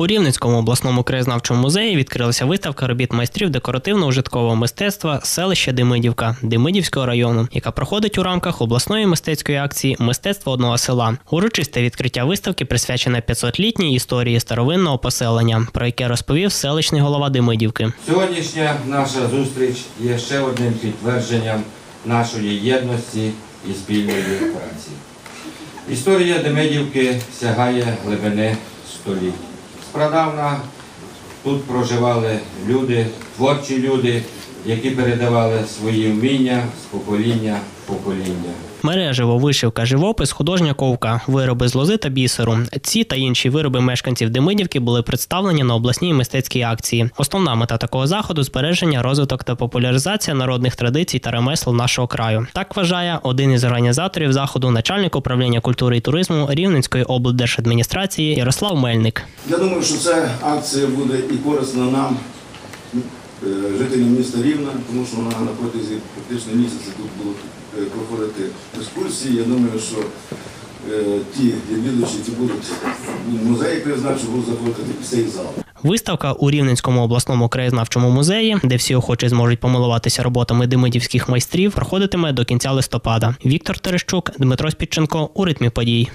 У Рівненському обласному краєзнавчому музеї відкрилася виставка робіт майстрів декоративно-ужиткового мистецтва селища Демидівка Демидівського району, яка проходить у рамках обласної мистецької акції Мистецтво одного села. Урочисте відкриття виставки присвячене 500-літній історії старовинного поселення, про яке розповів селищний голова Демидівки. Сьогоднішня наша зустріч є ще одним підтвердженням нашої єдності і спільної праці. Історія Демидівки сягає глибини століть. Спрадавна тут проживали люди, творчі люди, які передавали свої вміння з покоління в покоління. Мережево, вишивка, живопис, художня ковка, вироби з лози та бісеру. Ці та інші вироби мешканців Демидівки були представлені на обласній мистецькій акції. Основна мета такого заходу збереження, розвиток та популяризація народних традицій та ремесел нашого краю. Так вважає один із організаторів заходу, начальник управління культури і туризму Рівненської облдержадміністрації Ярослав Мельник. Я думаю, що ця акція буде і корисна нам, е, жителям міста Рівна, тому що вона на протязі практично місяця тут будуть е, проходити екскурсії. Я думаю, що е, ті відвідувачі, які будуть в музеї краєзнавчого, будуть заходити в цей зал. Виставка у Рівненському обласному краєзнавчому музеї, де всі охочі зможуть помилуватися роботами демидівських майстрів, проходитиме до кінця листопада. Віктор Терещук, Дмитро Спідченко у ритмі подій.